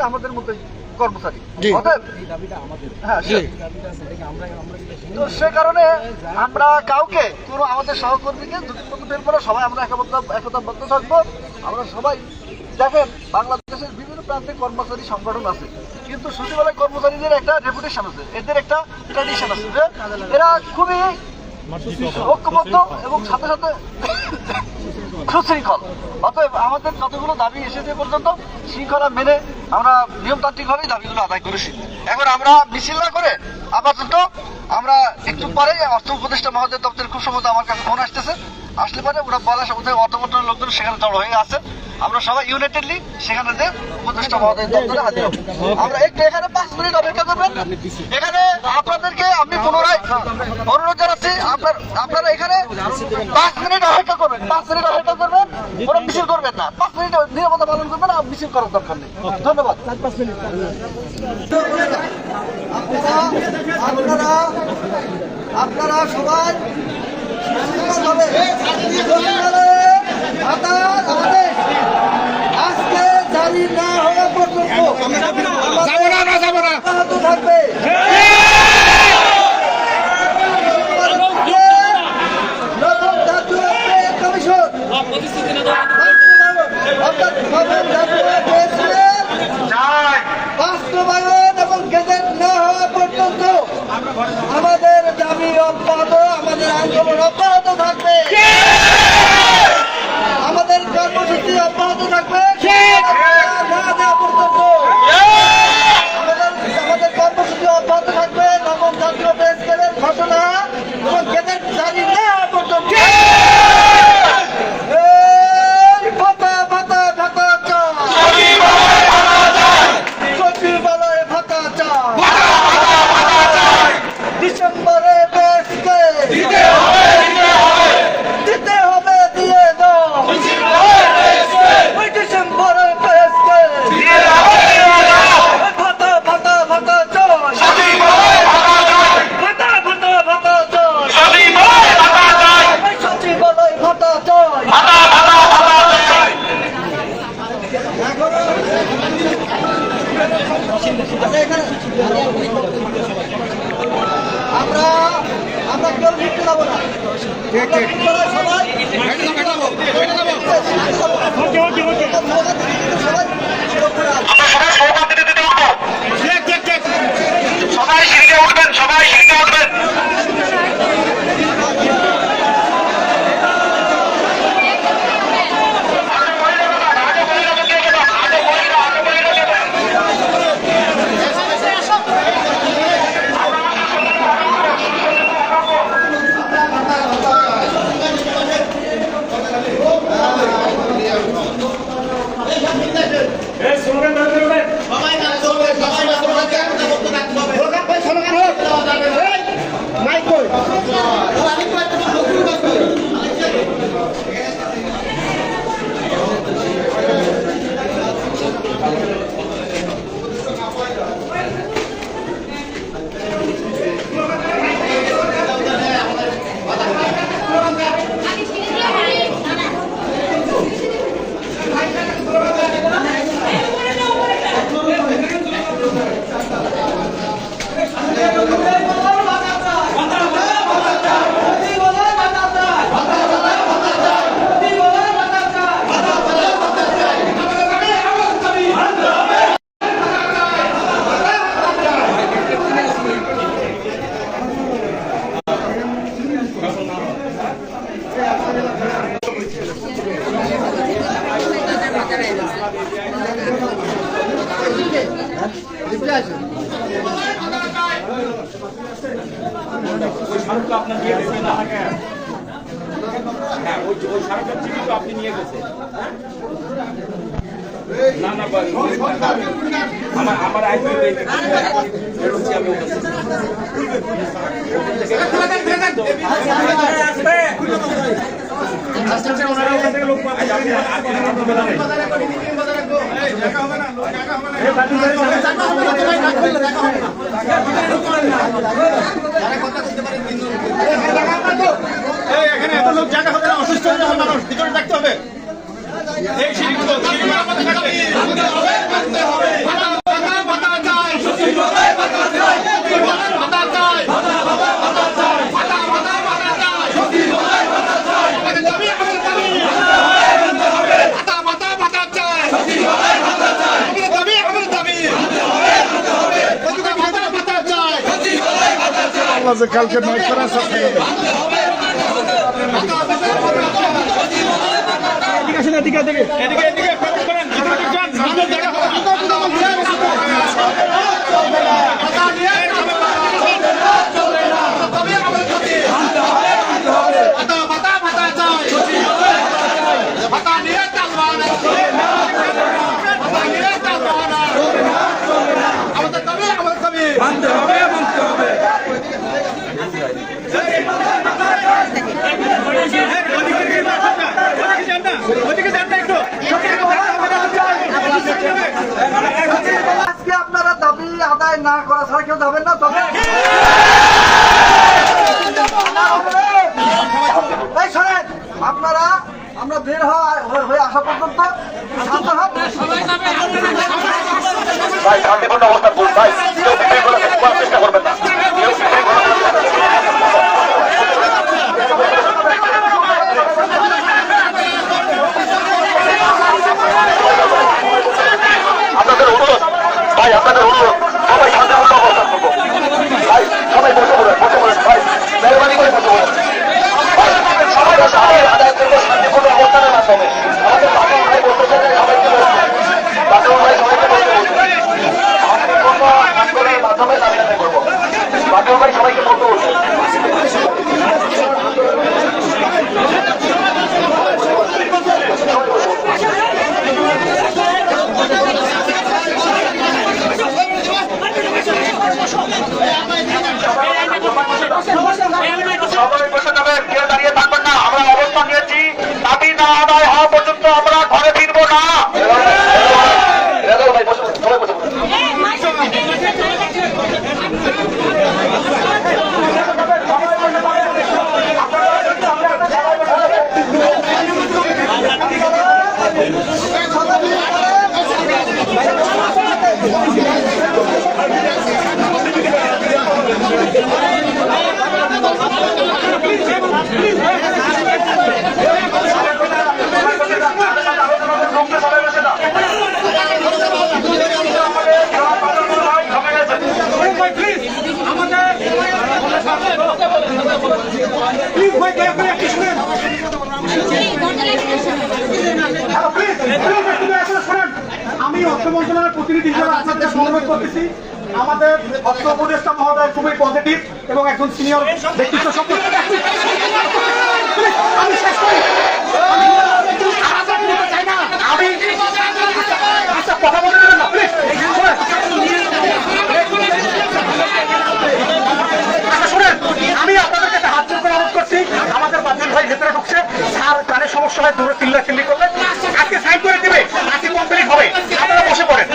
আমাদের মধ্যে কর্মচারী। জি। অতএব এই দাবিটা আমাদের। হ্যাঁ। সে- কারণে আমরা কাউকে কোনো আমাদের সহকর্মীকে দুটি সবাই আমরা একতা একতাবদ্ধ থাকব। আমরা সবাই দেখেন বাংলাদেশের বিভিন্ন প্রান্তে কর্মচারী সংগঠন আছে। কিন্তু সচিবালয় কর্মচারীদের একটা রেপুটেশন আছে এদের একটা ট্র্যাডিশন আছে যে এরা খুবই ঐক্যবদ্ধ এবং সাথে সাথে সুশৃঙ্খল অতএব আমাদের কতগুলো দাবি এসেছে পর্যন্ত শৃঙ্খলা মেনে আমরা নিয়মতান্ত্রিকভাবেই দাবিগুলো আদায় করেছি। এখন আমরা মিছিল না করে আপাতত আমরা একটু পরে অর্থ উপদেষ্টা মহোদয় দপ্তরের খুব সম্ভবত আমার কাছে ফোন আসতেছে। আসলে পরে ওরা বলা ওদের অর্থ মন্ত্রণালয়ের লোকজন সেখানে জড়ো হয়ে আছে। আমরা সবাই ইউনাইটেডলি সেখানে যে উপদেষ্টা মহোদয় দপ্তরে হাজির হব। আমরা একটু এখানে পাঁচ মিনিট অপেক্ষা করবেন। এখানে আপনাদেরকে আমি পুনরায় অনুরোধ জানাচ্ছি আপনার আপনারা এখানে পাঁচ মিনিট অপেক্ষা করবেন। পাঁচ মিনিট অপেক্ষা করবেন কোনো মিছিল করবেন না। পাঁচ মিনিট নিরাপত্তা পালন করবেন আর মিছিল করার দরকার নেই। ধন্যবাদ। আপনারা আপনারা সবাই আদেশ আজকে জারি না হওয়া পর্যন্ত থাকবে। ওই স্মারকটা চিঠি তো আপনি নিয়ে গেছেন। না না আমার আমার আইপি বেরোচ্ছি আমি ওখান থেকে। ওনারা এখানে এত লোক জায়গা হবে না, অসুস্থ হয়ে যাবে মানুষ, ভিতরে থাকতে হবে এই সিঁড়িগুলো সিঁড়িগুলো আমাদের থাকতে হবে Allah'a kalkın. Kalkın. Kalkın. Kalkın. করবে এদিকে এদিকে এদিকে ফোকাস বসে যাবেন কেউ দাঁড়িয়ে থাকবেন না। আমরা অবস্থান নিয়েছি। দাবি না আদায় হওয়া পর্যন্ত আমরা ঘরে ফিরবো না ভাই বসে সবাই বসে পড়ুন। সবাই বসে যান। প্লিজ ভাই দয়া করে একটু শুনেন হ্যালো প্লিজ প্লিজ একটু দয়া করে শুনেন আমি অর্থ মন্ত্রণালয়ের প্রতিনিধি হিসেবে আপনাদের অনুরোধ করতেছি আমাদের অর্থ উপদেষ্টা মহোদয় খুবই পজিটিভ এবং একজন সিনিয়র ব্যক্তিত্ব সম্পর্কে। আমি শেষ করি। আচ্ছা কথা বলতে না আচ্ছা আমি আপনাদের কাছে হাত অনুরোধ করছি আমাদের বাতিল ভাই ভেতরে ঢুকছে। স্যার কানে সমস্যা হয় দূরে চিল্লা চিল্লি করলে আজকে সাইন করে দিবে আজকে কমপ্লিট হবে আপনারা বসে পড়েন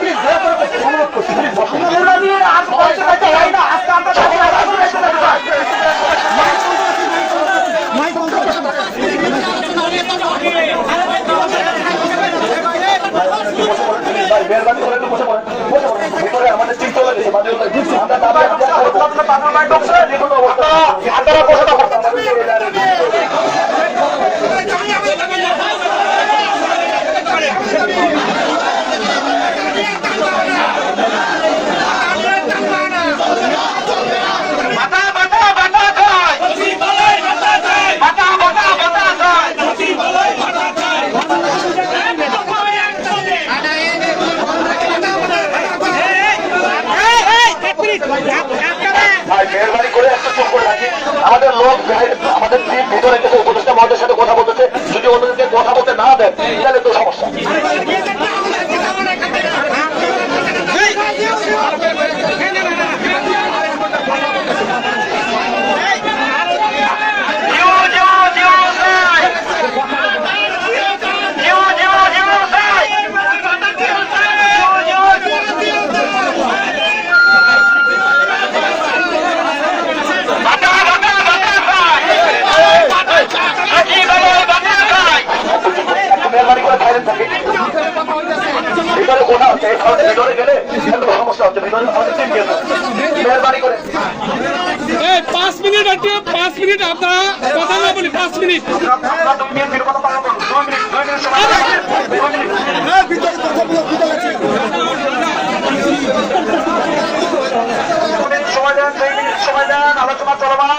প্লিজ ভাই মেহরবানি করে বসে পড়েন বসে পড়েন ভিতরে আমাদের চিন্তা চলে গেছে মাঝে মাঝে আমরা দাবি আদায় করব। আপনারা বসে থাকুন বাতা বাতা বাতা খায় বাতা বাতা বাতা খায় ভাই মেহরবানি করে একটা চুপ করে রাখি আমাদের লোক বাইরে- আমাদের টিম ভিতরে কিছু উপদেষ্টা মহাদের সাথে কথা মেহরবানি করে মিনিট আটকে 5 মিনিট আপনারা কথা না বলি মিনিট আপনারা দুই মিনিট কথা বলুন 2 মিনিট 2 আলোচনা চলমান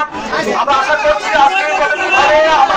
আমরা আশা করছি আজকে কথা